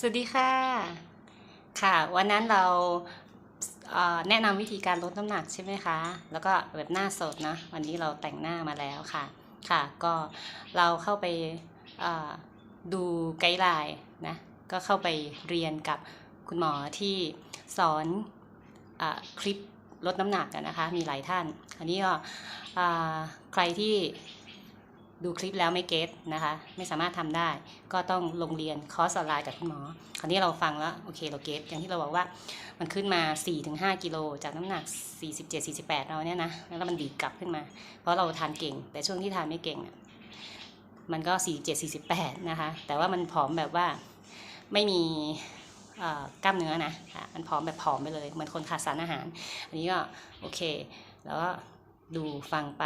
สวัสดีค่ะ ค่ะ วันนั้นเราเอ่อแนะนำวิธีการลดน้ำหนักใช่ไหมคะ แล้วก็แบบหน้าสดนะ วันนี้เราแต่งหน้ามาแล้วค่ะ ค่ะ ก็เราเข้าไปดูไกด์ไลน์นะ ก็เข้าไปเรียนกับคุณหมอที่สอนอคลิปลดน้ำหนักอะนนะคะ มีหลายท่าน อันนี้ก็ใครที่ ดูคลิปแล้วไม่เก็ตนะคะ ไม่สามารถทำได้ ก็ต้องลงเรียนคอร์สออนไลน์กับคุณหมอ คราวนี้เราฟังแล้วโอเคเราเก็ตอย่างที่เราบอกว่ามันขึ้นมา 4-5 กิโลจากน้ำหนัก 47-48 เราเนี่ยนะแล้วมันดีกลับขึ้นมา เพราะเราทานเก่ง แต่ช่วงที่ทานไม่เก่งเนี่ยมันก็ 47-48 นะคะ แต่ว่ามันผอมแบบว่าไม่มีกล้ามเนื้อนะมันผอมแบบผอมไปเลยเหมือนคนขาดสารอาหาร อันนี้ก็โอเค แล้วก็ดูฟังไป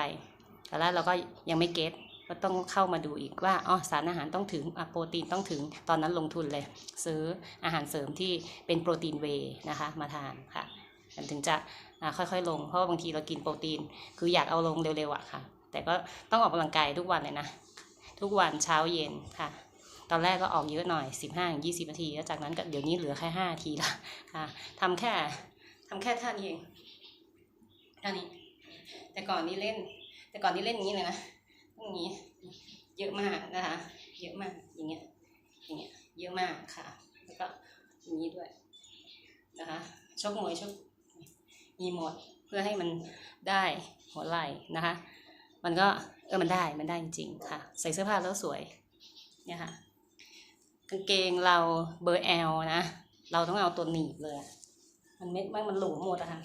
แต่แล้วเราก็ยังไม่เก็ต ก็ต้องเข้ามาดูอีกว่าอ๋อสารอาหารต้องถึงโปรตีนต้องถึงตอนนั้นลงทุนเลย ซื้ออาหารเสริมที่เป็นโปรตีนเวนะคะมาทานค่ะมันถึงจะะค่อยๆ ลง เพราะว่าบางทีเรากินโปรตีน คืออยากเอาลงเร็วๆอะค่ะ แต่ก็ต้องออกกำลังกายทุกวันเลยนะ ทุกวันเช้าเย็นค่ะ ตอนแรกก็ออกเยอะหน่อย 15-20 นาที แล้วจากนั้นก็เดี๋ยวนี้เหลือแค่ 5 นาทีละค่ะทำแค่ทำแค่ท่านี้เองท่านี้ แต่ก่อนนี่เล่น แต่ก่อนนี่เล่นอย่างนี้เลยนะ อย่างนี้เยอะมากนะคะเยอะมากอย่างเงี้ยอย่างเงี้ยเยอะมากค่ะ แล้วก็อย่างนี้ด้วยนะคะชกมวยชกมีหมดเพื่อให้มันได้หัวไหล่นะคะ มันก็เออมันได้มันได้จริงๆค่ะ ใส่เสื้อผ้าแล้วสวยเนี่ยค่ะกางเกงเราเบอร์แอลนะ เราต้องเอาตัวหนีบเลยมันไม่ไม่มันหลวมหมดอะค่ะ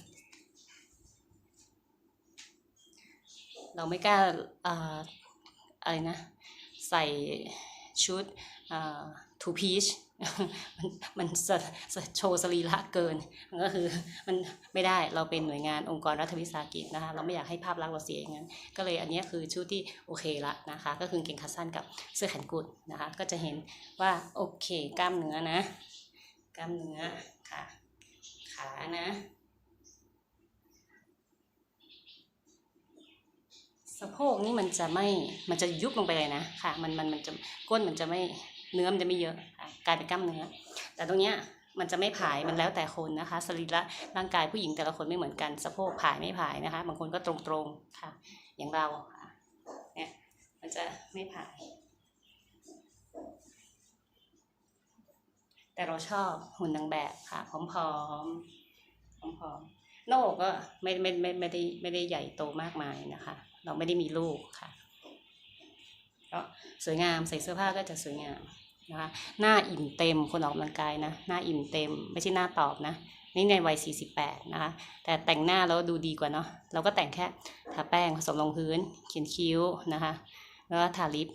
เราไม่กล้าเอะไรนะ ใส่ชุดทูพีชมันมันโชว์สรีระเกินมันก็คือมันไม่ได้เราเป็นหน่วยงานองค์กรรัฐวิสาหกิจนะคะ เราไม่อยากให้ภาพลักษณ์เราเสียอย่างนั้น ก็เลยอันนี้คือชุดที่โอเคละนะคะ ก็คือกางเกงขาสั้นกับเสื้อแขนกุดนะคะ ก็จะเห็นว่าโอเคกล้ามเนื้อนะ กล้ามเนื้อค่ะขานะ สะโพกนี่มันจะไม่มันจะยุบลงไปเลยนะค่ะ มันมันมันจะก้นมันจะไม่เนื้อมันจะไม่เยอะค่ะกลายเป็นกล้ามเนื้อ แต่ตรงเนี้ยมันจะไม่ผายมันแล้วแต่คนนะคะสรีระร่างกายผู้หญิงแต่ละคนไม่เหมือนกันสะโพกผายไม่ผายนะคะ บางคนก็ตรงๆค่ะ อย่างเราค่ะเนี่ยมันจะไม่ผาย แต่เราชอบหุ่นนางแบบค่ะผอมๆผอมๆ หน้าอกก็ไม่ไม่ไม่ไม่ได้ไม่ได้ใหญ่โตมากมายนะคะ เราไม่ได้มีลูกค่ะก็สวยงามใส่เสื้อผ้าก็จะสวยงามนะคะหน้าอิ่มเต็มคนออกกำลังกายนะ หน้าอิ่มเต็ม ไม่ใช่หน้าตอบนะ นี่ในวัย 48 นะคะ แต่แต่งหน้าแล้วดูดีกว่าเนาะเราก็แต่งแค่ทาแป้งผสมลงพื้น เขียนคิ้วนะคะ แล้วก็ทาลิป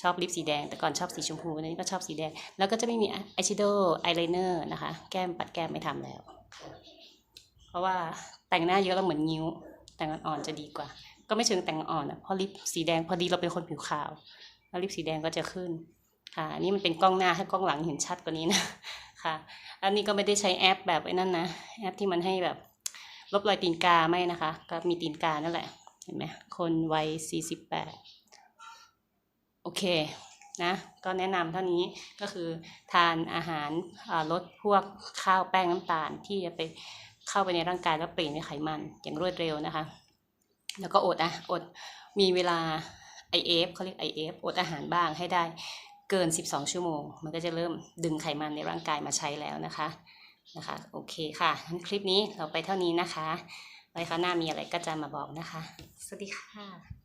ชอบลิปสีแดง แต่ก่อนชอบสีชมพูอันนี้ก็ชอบสีแดง แล้วก็จะไม่มีอายแชโดว์อายไลเนอร์นะคะ แก้มปัดแก้มไม่ทำแล้ว เพราะว่าแต่งหน้าเยอะแล้วเหมือนนิ้ว แต่งอ่อนๆจะดีกว่า ก็ไม่เชิงแต่งอ่อนอะเพราะลิปสีแดงพอดีเราเป็นคนผิวขาวแล้วลิปสีแดงก็จะขึ้นค่ะอันนี้มันเป็นกล้องหน้าถ้กล้องหลังเห็นชัดกว่านี้นะค่ะ อันนี้ก็ไม่ได้ใช้แอปแบบไอ้นั่นนะแอปที่มันให้แบบลบรอยตีนกาไม่นะคะ ก็มีตีนกานั่นแหละ เห็นไหมคนวัย48โอเคนะก็แนะนำเท่านี้ก็คือทานอาหารลดพวกข้าวแป้งน้ำตาลที่จะไป เข้าไปในร่างกายแล้วเปลี่ยนเป็นไขมันอย่างรวดเร็วนะคะ แล้วก็อดอะอดมีเวลา IF เขาเรียก IF อดอาหารบ้างให้ได้เกิน 12 ชั่วโมง มันก็จะเริ่มดึงไขมันในร่างกายมาใช้แล้วนะคะนะคะ โอเคค่ะงั้นคลิปนี้เราไปเท่านี้นะคะ ไว้คราวหน้ามีอะไรก็จะมาบอกนะคะ สวัสดีค่ะ